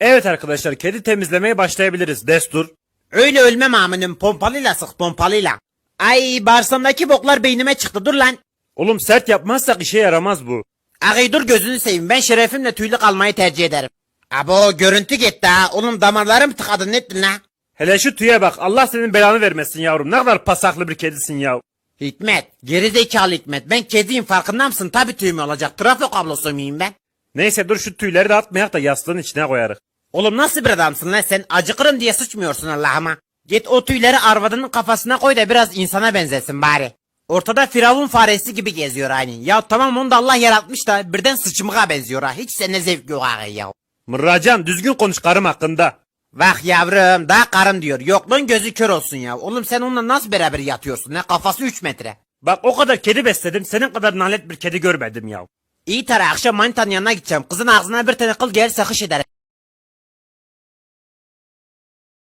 Evet arkadaşlar kedi temizlemeye başlayabiliriz. Destur. Öyle ölmem aminim pompalıyla sık pompalıyla. Ay bağırsamdaki boklar beynime çıktı dur lan. Oğlum sert yapmazsak işe yaramaz bu. Ağay dur gözünü seveyim ben şerefimle tüylü kalmayı tercih ederim. Abo görüntü gitti ha oğlum damarlarım tıkadı ne ettin la? Hele şu tüye bak Allah senin belanı vermesin yavrum. Ne kadar pasaklı bir kedisin ya. Hikmet gerizekalı Hikmet ben kediyim farkında mısın tabi tüyüm olacak trafo kablosu muyum ben? Neyse dur şu tüyleri de atmayak da yastığın içine koyarız. Oğlum nasıl bir adamsın lan sen acıkırım diye sıçmıyorsun Allah'ıma. Git o tüyleri arvadının kafasına koy da biraz insana benzesin bari. Ortada firavun faresi gibi geziyor aynı. Ya tamam onu da Allah yaratmış da birden sıçmığa benziyor ha. Hiç sene zevk yok ağabey ya. Mırracan düzgün konuş karım hakkında. Bak yavrum daha karım diyor. Yokluğun gözü kör olsun ya. Oğlum sen onunla nasıl beraber yatıyorsun ne kafası 3 metre. Bak o kadar kedi besledim senin kadar nalet bir kedi görmedim ya. İyi tara akşam manitanın yanına gideceğim. Kızın ağzına bir tane kıl gelir sakış eder.